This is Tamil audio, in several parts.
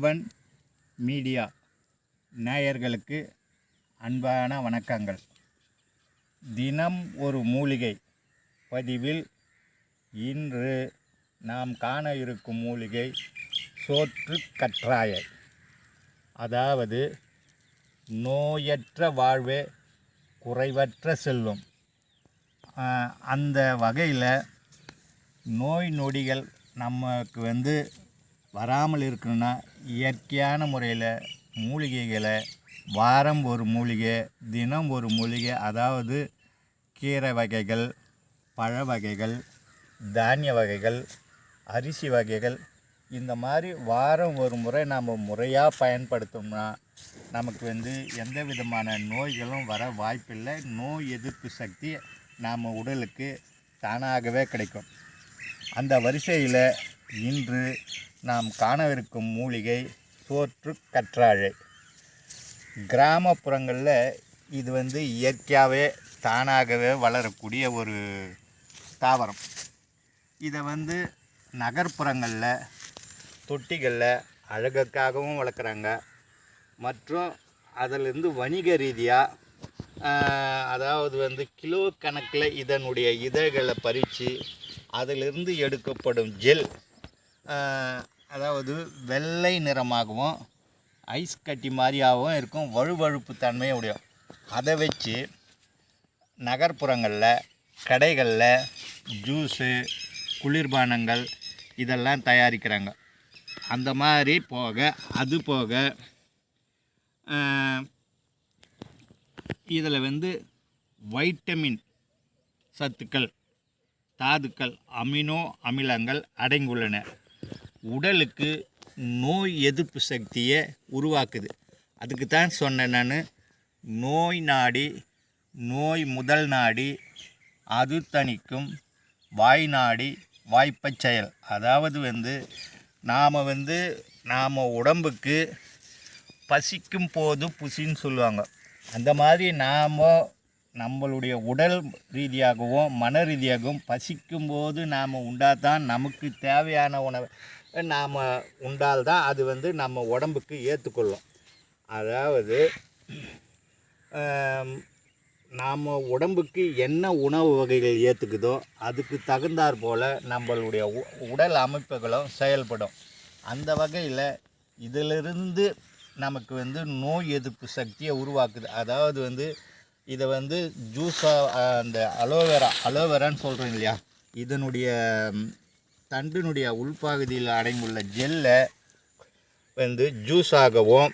உழவன் மீடியா நேயர்களுக்கு அன்பான வணக்கங்கள். தினம் ஒரு மூலிகை பதிவில் இன்று நாம் காண இருக்கும் மூலிகை சோற்று கற்றாய அதாவது நோயற்ற வாழ்வே குறைவற்ற செல்வம். அந்த வகையில் நோய் நொடிகள் நமக்கு வந்து வராமல் இருக்கணும்னா இயற்கையான முறையில் மூலிகைகளை வாரம் ஒரு மூலிகை தினம் ஒரு மூலிகை அதாவது கீரை வகைகள் பழ வகைகள் தானிய வகைகள் அரிசி வகைகள் இந்த மாதிரி வாரம் ஒரு முறை நாம் முறையாக பயன்படுத்தோம்னா நமக்கு வந்து எந்த விதமான நோய்களும் வர வாய்ப்பில்லை. நோய் எதிர்ப்பு சக்தி நாம் உடலுக்கு தானாகவே கிடைக்கும். அந்த வரிசையில் இன்று நாம் காணவிருக்கும் மூலிகை சோற்று கற்றாழை. கிராமப்புறங்களில் இது வந்து இயற்கையாகவே தானாகவே வளரக்கூடிய ஒரு தாவரம். இதை வந்து நகர்ப்புறங்களில் தொட்டிகளில் அழகுக்காகவும் வளர்க்குறாங்க. மற்றும் அதிலிருந்து வணிக ரீதியாக அதாவது வந்து கிலோ கணக்கில் இதனுடைய இதழ்களை பறித்து அதிலிருந்து எடுக்கப்படும் ஜெல் அதாவது வெள்ளை நிறமாகவும் ஐஸ் கட்டி மாதிரியாகவும் இருக்கும் வழுவழுப்பு தன்மையும் உடையும் அதை வச்சு நகர்ப்புறங்களில் கடைகளில் ஜூஸு குளிர்பானங்கள் இதெல்லாம் தயாரிக்கிறாங்க. அந்த மாதிரி போக அது போக இதில் வந்து வைட்டமின் சத்துக்கள் தாதுக்கள் அமினோ அமிலங்கள் அடங்கியுள்ளன. உடலுக்கு நோய் எதிர்ப்பு சக்தியை உருவாக்குது. அதுக்கு தான் சொன்னேன் நான் நோய் நாடி நோய் முதல் நாடி அது தணிக்கும் வாய் நாடி வாய்ப்பச் செயல். அதாவது வந்து நாம் வந்து நாம் உடம்புக்கு பசிக்கும் போது புசின்னு சொல்லுவாங்க. அந்த மாதிரி நாம் நம்மளுடைய உடல் ரீதியாகவும் மன ரீதியாகவும் பசிக்கும் போது நாம் உண்டாதான் நமக்கு தேவையான உணவை நாம் உண்டால்தான் அது வந்து நம்ம உடம்புக்கு ஏற்றுக்கொள்ளும் அதாவது நாம் உடம்புக்கு என்ன உணவு வகைகள் ஏற்றுக்குதோ அதுக்கு தகுந்தாற் போல் நம்மளுடைய உ- உடல் அமைப்புகளும் செயல்படும். அந்த வகையில் இதிலிருந்து நமக்கு வந்து நோய் எதிர்ப்பு சக்தியை உருவாக்குது. அதாவது வந்து இதை வந்து ஜூஸாக அந்த அலோவேரா அலோவேரான்னு சொல்கிறோம் இல்லையா? இதனுடைய தண்டினுடைய உள்பகுதியில் அடங்கியுள்ள ஜெல்லை வந்து ஜூஸாகவும்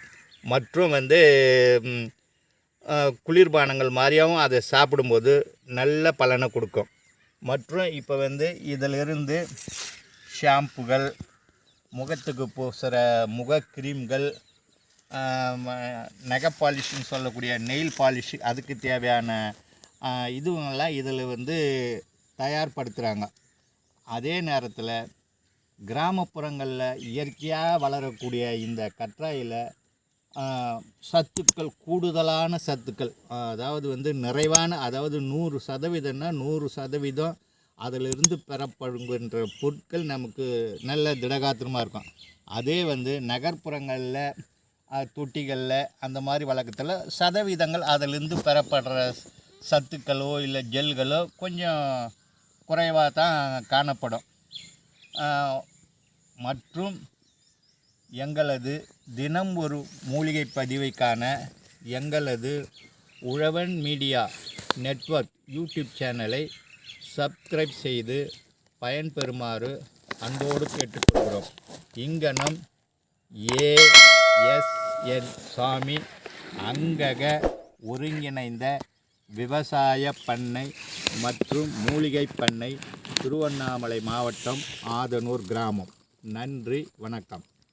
மற்றும் வந்து குளிர்பானங்கள் மாதிரியாகவும் அதை சாப்பிடும்போது நல்ல பலனை கொடுக்கும். மற்றும் இப்போ வந்து இதிலிருந்து ஷாம்புகள் முகத்துக்கு பூசுகிற முக கிரீம்கள் நகை பாலிஷ்னு சொல்லக்கூடிய நெயில் பாலிஷ் அதுக்கு தேவையான இதுவெல்லாம் இதில் வந்து தயார்படுத்துகிறாங்க அதே நேரத்தில் கிராமப்புறங்களில் இயற்கையாக வளரக்கூடிய இந்த கற்றாயில் சத்துக்கள் கூடுதலான சத்துக்கள் அதாவது வந்து நிறைவான அதாவது நூறு சதவீதம்னா நூறு சதவீதம் அதிலிருந்து பெறப்படுகின்ற பொருட்கள் நமக்கு நல்ல திடகாத்திரமாக இருக்கும். அதே வந்து நகர்ப்புறங்களில் தொட்டிகளில் அந்த மாதிரி வழக்கத்தில் சதவீதங்கள் அதிலிருந்து பெறப்படுற சத்துக்களோ இல்லை ஜெல்களோ கொஞ்சம் குறைவாக தான் காணப்படும். மற்றும் எங்களது தினம் ஒரு மூலிகை பதிவைக்கான எங்களது உழவன் மீடியா நெட்வொர்க் யூடியூப் சேனலை சப்ஸ்கிரைப் செய்து பயன்பெறுமாறு அன்போடு கேட்டுக்கொள்கிறோம். இங்கனம் எஸ். என் சாமி அங்கக ஒருங்கிணைந்த விவசாய பண்ணை மற்றும் மூலிகை பண்ணை திருவண்ணாமலை மாவட்டம் ஆதனூர் கிராமம். நன்றி வணக்கம்.